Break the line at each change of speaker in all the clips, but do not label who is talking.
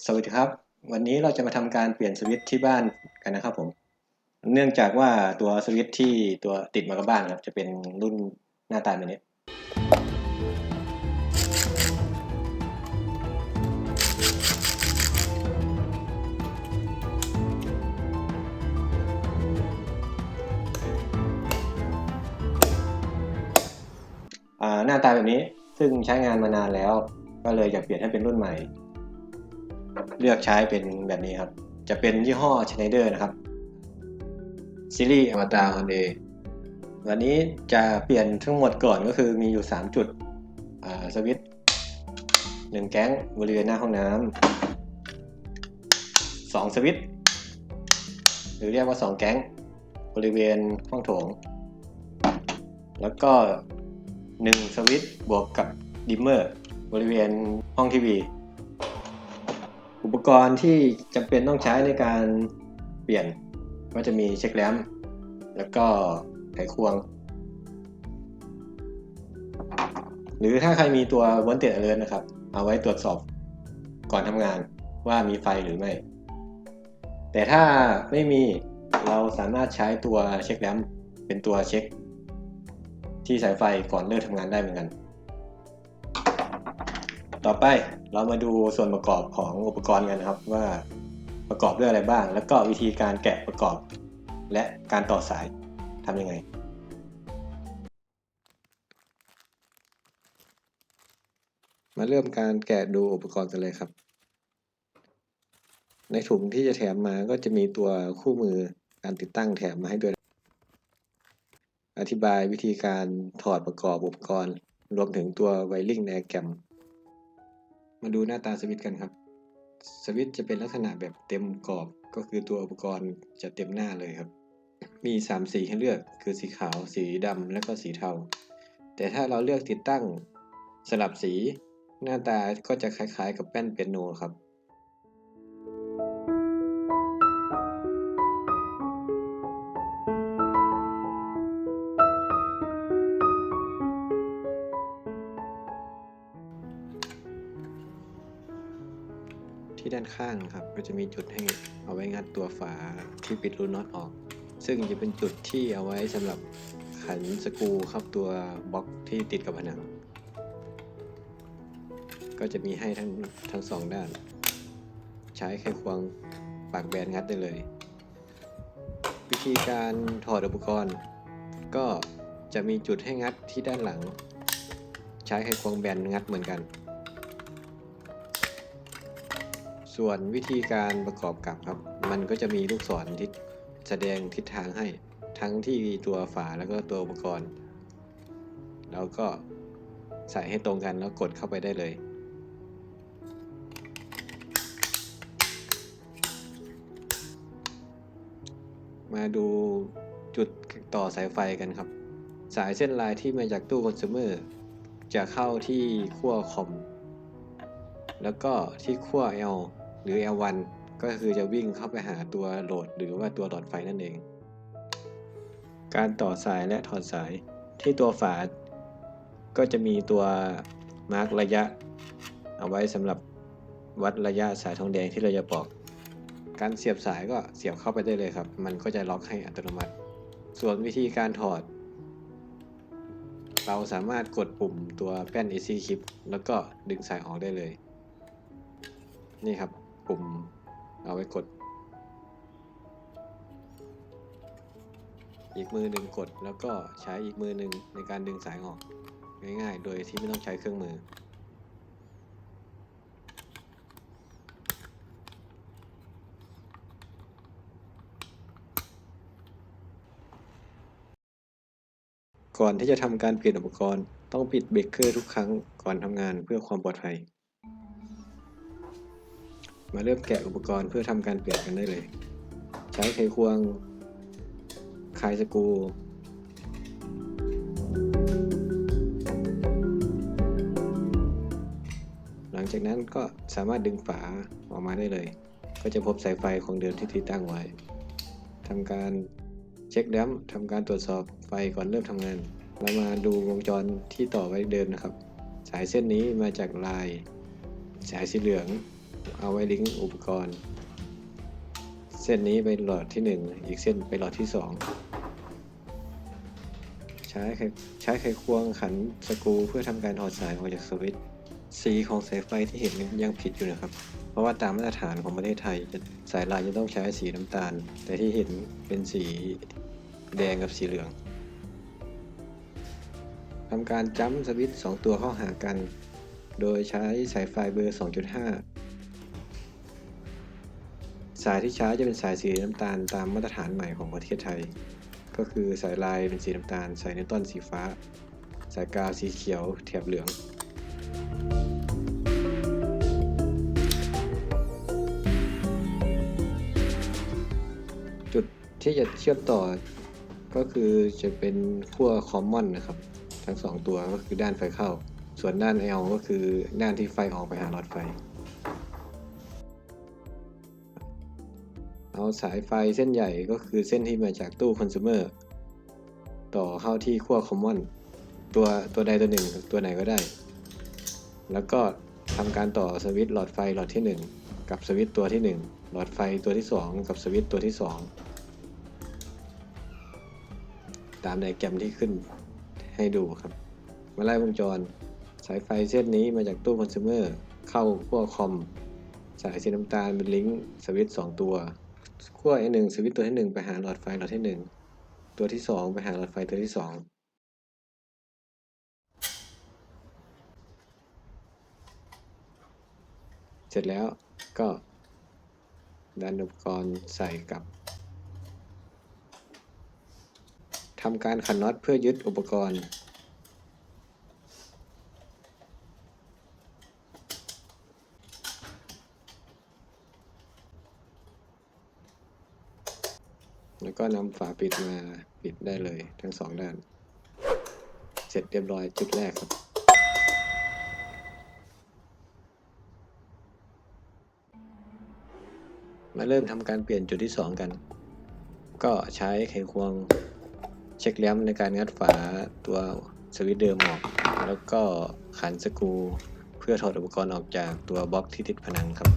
สวัสดีครับ วันนี้เราจะมาทำการเปลี่ยนสวิตช์ที่บ้านกันนะครับผม เนื่องจากว่าตัวสวิตช์ที่ตัวติดมากับบ้านครับจะเป็นรุ่นหน้าตาแบบนี้อ่าหน้าตาแบบนี้ซึ่งใช้งานมานานแล้ว ก็เลยอยากเปลี่ยนให้เป็นรุ่นใหม่ เลือกใช้เป็นแบบนี้ครับ จะเป็นยี่ห้อ Schneider นะครับซีรีส์อมตะออนเดวันนี้จะเปลี่ยนทั้งหมดก่อนก็คือมีอยู่ 3 จุดสวิตช์หนึ่งแก๊งบริเวณหน้าห้องน้ำสองสวิตช์หรือเรียกว่า 2 แก๊งบริเวณห้องโถง แล้วก็ 1 สวิตช์บวกกับดิมเมอร์บริเวณห้องทีวี ปกรณ์ที่จำเป็นต้องใช้ในการเปลี่ยนก็จะมีเช็คแรมแล้วก็ไขควง หรือถ้าใครมีตัว Wanted Alert นะครับ เอาไว้ตรวจสอบก่อนทำงานว่ามีไฟหรือไม่ แต่ถ้าไม่มีเราสามารถใช้ตัวเช็คแรมเป็นตัวเช็ค ที่สายไฟก่อนเริ่มทำงานได้เหมือนกัน ต่อไปเรามาดูส่วนประกอบของอุปกรณ์กันนะครับว่าประกอบด้วยอะไรบ้าง แล้วก็วิธีการแกะประกอบ และการต่อสายทำยังไงมาเริ่มการแกะดูอุปกรณ์กันเลยครับ ในถุงที่จะแถมมาก็จะมีตัวคู่มือการติดตั้งแถมมาให้ด้วย อธิบายวิธีการถอดประกอบอุปกรณ์ รวมถึงตัวไวริงไดอะแกรม มาดูหน้าตาสวิตช์กันครับ สวิตช์จะเป็นลักษณะแบบเต็มกรอบก็คือตัวอุปกรณ์จะเต็มหน้าเลยครับ มี 3 สีให้เลือกคือสีขาว สีดำและก็สีเทา แต่ถ้าเราเลือกติดตั้งสลับสี หน้าตาก็จะคล้ายๆ กับแป้นเปียโนครับ ด้านข้างครับ ก็จะมีจุดให้เอาไว้งัดตัวฝาที่ปิดรูน็อตออก ซึ่งจะเป็นจุดที่เอาไว้สำหรับขันสกูเข้าตัวบล็อกที่ติดกับผนัง ก็จะมีให้ทั้งทั้งสองด้าน ใช้ไขควงปากแบนงัดได้เลย วิธีการถอดอุปกรณ์ ก็จะมีจุดให้งัดที่ด้านหลัง ใช้ไขควงแบนงัดเหมือนกัน ส่วนวิธีการประกอบกับครับ มันก็จะมีลูกศรที่แสดงทิศทางให้ทั้งที่ตัวฝาแล้วก็ตัวอุปกรณ์ แล้วก็ใส่ให้ตรงกันแล้วกดเข้าไปได้เลย มาดูจุดต่อสายไฟกันครับ สายเส้นลายที่มาจากตู้คอน sumer จะเข้าที่ขั้วคอมแล้วก็ที่ขั้ว L หรือ L1 ก็คือจะวิ่งเข้าไปหาตัวโหลด หรือว่าตัวหลอดไฟนั่นเอง การต่อสายและถอดสายที่ตัวฝาก็จะมีตัวมาร์กระยะ เอาไว้สำหรับวัดระยะสายทองแดงที่เราจะปอก การเสียบสายก็เสียบเข้าไปได้เลยครับ มันก็จะล็อกให้อัตโนมัติ ส่วนวิธีการถอด เราสามารถกดปุ่มตัวแป้น Easy Clip แล้วก็ดึงสายออกได้เลย นี่ครับ ปุ่มเอาไว้กด อีกมือหนึ่งกดแล้วก็ใช้อีกมือหนึ่งในการดึงสายออก ง่ายๆ โดยที่ไม่ต้องใช้เครื่องมือ ก่อนที่จะทำการเปลี่ยนอุปกรณ์ต้องปิดเบรกเกอร์ทุกครั้งก่อนทำงานเพื่อความปลอดภัย มาเริ่มแกะอุปกรณ์เพื่อทำการเปลี่ยนกันได้เลย ใช้ไขควงคลายสกรูหลังจากนั้นก็สามารถดึงฝาออกมาได้เลย ก็จะพบสายไฟของเดิมที่ติดตั้งไว้ ทำการเช็คแดมทำการตรวจสอบไฟก่อนเริ่มทำงาน เรามาดูวงจรที่ต่อไว้เดิมนะครับ สายเส้นนี้มาจากลาย สายสีเหลือง เอาไว้ลิงก์อุปกรณ์ เส้นนี้ไปหลอดที่หนึ่งอีกเส้นไปหลอดที่สองใช้ใช้ไขควงขันสกรูเพื่อทำการถอดสายออกจากสวิตช์สีของสายไฟที่เห็นยังผิดอยู่นะครับ เพราะว่าตามมาตรฐานของประเทศไทยสายลายจะต้องใช้สีน้ำตาล แต่ที่เห็นเป็นสีแดงกับสีเหลืองทำการจัมสวิตช์2ตัวเข้าหากัน โดยใช้สายไฟเบอร์ 2.5 สายที่ใช้จะเป็นสายสีน้ำตาลตามมาตรฐานใหม่ของประเทศไทย ก็คือสายลายเป็นสีน้ำตาล สายนิวตันสีฟ้า สายกาวสีเขียวแถบเหลือง จุดที่จะเชื่อมต่อก็คือจะเป็นขั้วคอมมอนนะครับ ทั้งสองตัวก็คือด้านไฟเข้า ส่วนด้าน L ก็คือด้านที่ไฟออกไปหาหลอดไฟ เอาสายไฟเส้นใหญ่ก็คือเส้นที่มาจากตู้คอน sumer ต่อเข้าที่ขั้วคอมมอนตัวตัวใดตัวหนึ่งตัวไหนก็ได้ แล้วก็ทำการต่อสวิตช์หลอดไฟหลอดที่ 1 กับสวิตช์ตัวที่ 1 หลอดไฟตัวที่ 2 กับสวิตช์ตัวที่ 2 ตามไดแกรมที่ขึ้นให้ดูครับ มาไล่วงจร สายไฟเส้นนี้มาจากตู้คอน sumer เข้าขั้วคอม สายสีน้ำตาลเป็นลิงก์สวิตช์สองตัว ขั้ว A1 สวิตช์ตัวที่ 1 ไปหาหลอดไฟหลอดที่ 1 ตัวที่ 2 ไปหาหลอดไฟตัวที่ 2เสร็จแล้วก็ดันอุปกรณ์ใส่กับทำการขันน็อตเพื่อยึดอุปกรณ์ แล้วก็นำฝาปิดมาปิดได้เลยทั้งสองด้าน เสร็จเรียบร้อยจุดแรกครับ มาเริ่มทำการเปลี่ยนจุดที่2กัน ก็ใช้ไขควงเช็คแลมในการงัดฝาตัวสวิตช์เดิมออก แล้วก็ขันสกรูเพื่อถอดอุปกรณ์ออกจากตัวบล็อกที่ติดผนังครับ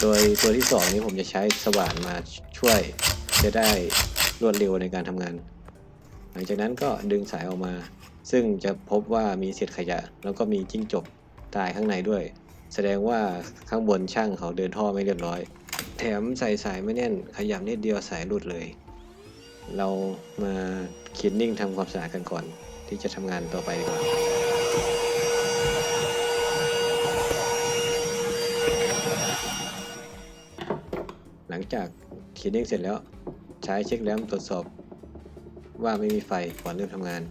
โดยตัวที่ 2 นี้ผมจะใช้สว่านมาช่วย จะได้รวดเร็วในการทำงาน หลังจากนั้นก็ดึงสายออกมา ซึ่งจะพบว่ามีเศษขยะ แล้วก็มีจิ้งจกตายข้างในด้วย แสดงว่าข้างบนช่างเขาเดินท่อไม่เรียบร้อย แถมใส่สายไม่แน่นขยับนิดเดียวสายหลุดเลย เรามาคิดนิ่งทำความสะอาดกันก่อน ที่จะทำงานต่อไปดีกว่าหลังจากคิดนิ่งเสร็จแล้ว ใช้เช็คแลมตรวจสอบ ว่าไม่มีไฟก่อนเริ่มทำงาน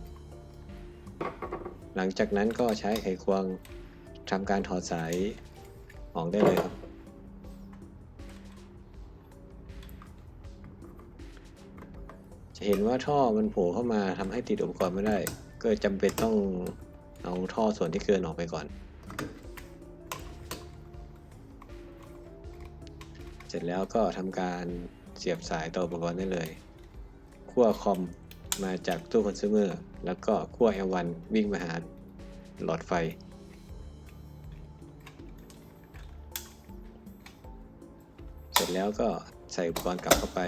หลังจากนั้นก็ใช้ไขควงทำการถอดสายออกได้เลยครับ จะเห็นว่าท่อมันโผล่เข้ามาทำให้ติดอุปกรณ์ไม่ได้ ก็จำเป็นต้องเอาท่อส่วนที่เกินออกไปก่อน เสร็จแล้วก็ทำการ เสียบสายต่ออุปกรณ์ได้เลยขั้วคอมมาจากตู้คอน sumer แล้วก็ขั้ว L1 วิ่งมาหาหลอดไฟ เสร็จแล้วก็ใส่อุปกรณ์กลับเข้าไป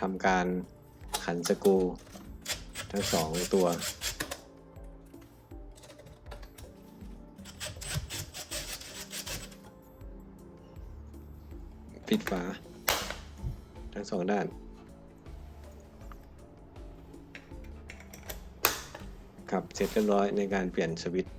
ทำการขันสกูทั้งสองตัว ปิดฝา ทั้งสองด้าน ครับเสร็จเรียบร้อยในการเปลี่ยนสวิตช์